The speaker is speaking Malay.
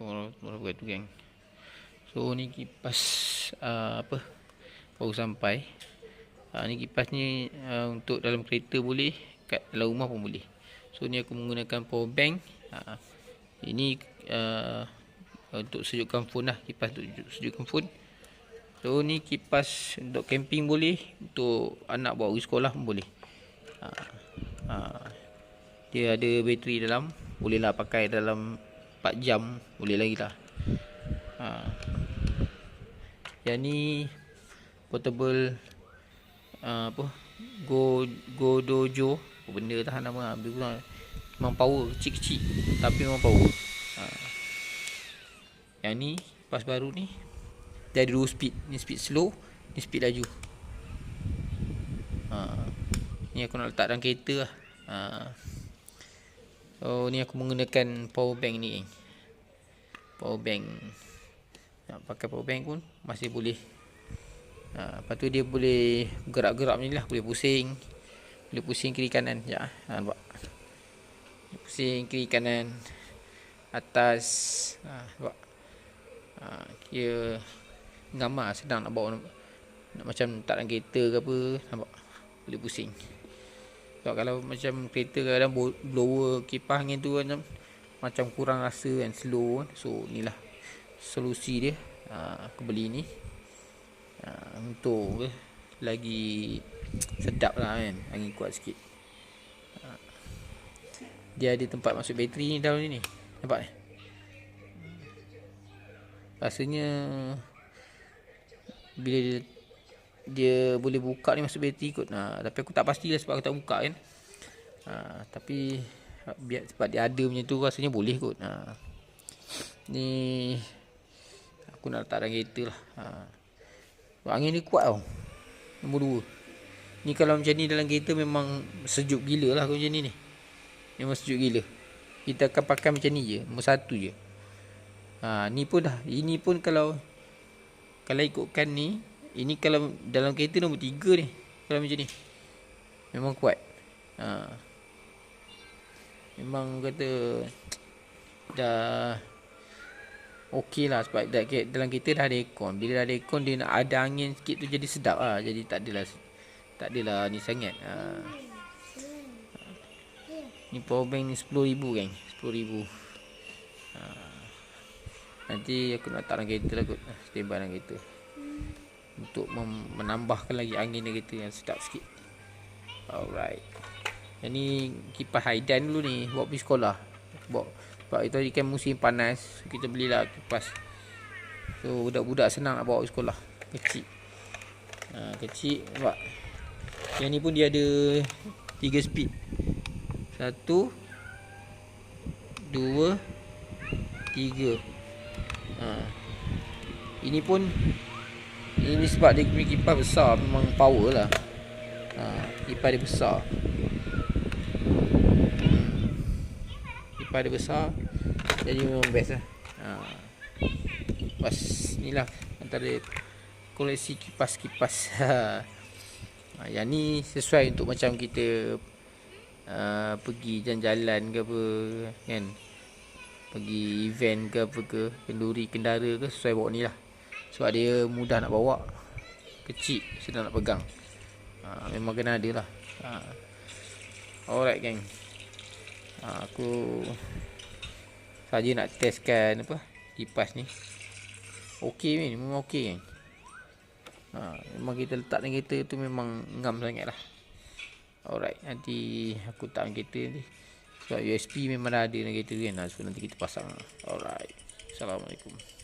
Assalamualaikum warahmatullahi geng. So ni kipas uh, apa? Baru sampai. Uh, ni kipas ni uh, untuk dalam kereta boleh, kat dalam rumah pun boleh. So ni aku menggunakan power bank. Uh, ini uh, untuk sejukkan phone lah, kipas untuk sejukkan phone. So ni kipas untuk camping boleh, untuk anak bawa pergi sekolah pun boleh. Uh, uh, dia ada bateri dalam, bolehlah pakai dalam 4 jam boleh lagi lah. Ha. yang ni portable uh, apa? Go go dojo apa benda tahan nama ambil guna memang power kecil-kecil. Tapi memang power. Ha. yang ni pas baru ni dia ada dua speed. Ni speed slow ni speed laju. Ha. ni aku nak letak dalam kereta lah. Ha. So ni aku menggunakan power bank ni. Power bank. Nak pakai power bank pun masih boleh. Ha, Lepas tu dia boleh gerak-gerak ni lah. Boleh pusing. Boleh pusing kiri kanan. Ya, ha, nampak? Pusing kiri kanan. Atas. Ha, Nampak? Ha, Kira Gambar sedang nak bawa. Nak macam tak dalam kereta ke apa. Nampak? Boleh pusing sebab kalau macam kereta kadang blower kipas angin tu kan macam kurang rasa kan slow kan. So inilah solusi dia. Ha, aku beli ni. Ha, untuk lagi sedap lah kan. Angin kuat sikit. Ha. Dia ada tempat masuk bateri ni dalam ni. Nampak eh? Rasanya bila dia dia boleh buka ni masuk bateri kot. Ha, tapi aku tak pastilah sebab aku tak buka kan. Ha, tapi biar sebab dia ada punya tu rasanya boleh kot. Ha. Ni aku nak letak dalam kereta lah. Ha. Angin ni kuat tau. Nombor dua. Ni kalau macam ni dalam kereta memang sejuk gila lah macam ni ni. Memang sejuk gila. Kita akan pakai macam ni je. Nombor satu je. Ha, ni pun dah. Ini pun kalau kalau ikutkan ni ini kalau dalam kereta nombor tiga ni Kalau macam ni Memang kuat ha. Memang kata Dah Okey lah sebab dalam kereta dah ada aircon Bila dah ada aircon dia nak ada angin sikit tu jadi sedap lah Jadi tak adalah Tak adalah ni sangat ha. Ni power bank ni RM10,000 kan RM10,000 ha. Nanti aku nak letak dalam kereta lah kot Standby dalam kereta untuk menambahkan lagi angin dia kata yang sedap sikit. Alright. Yang ni kipas Haidan dulu ni buat pergi sekolah. Buat sebab itu kan musim panas, kita belilah kipas. So budak-budak senang nak bawa pergi sekolah. Kecil. Ha, kecil sebab yang ni pun dia ada 3 speed. Satu dua tiga ha. Ini pun ini sebab dia punya kipas besar Memang power lah ha, Kipas dia besar hmm. Kipas dia besar Jadi memang best lah ha. Kipas ni lah Antara koleksi kipas-kipas ha. Yang ni sesuai untuk macam kita uh, Pergi jalan-jalan ke apa Kan Pergi event ke apa ke Kenduri kendara ke Sesuai bawa ni lah sebab dia mudah nak bawa. Kecil Senang nak pegang. Ha, Memang kena ada lah. Ha. Alright gang ha, Aku Saja nak testkan Apa Kipas ni. Okey ni. Memang okey gang ha, Memang kita letak dalam kereta tu Memang ngam sangat lah. Alright Nanti Aku tak dalam kereta ni Sebab USB memang ada dalam kereta kan. Ha, So nanti kita pasang. Alright. Assalamualaikum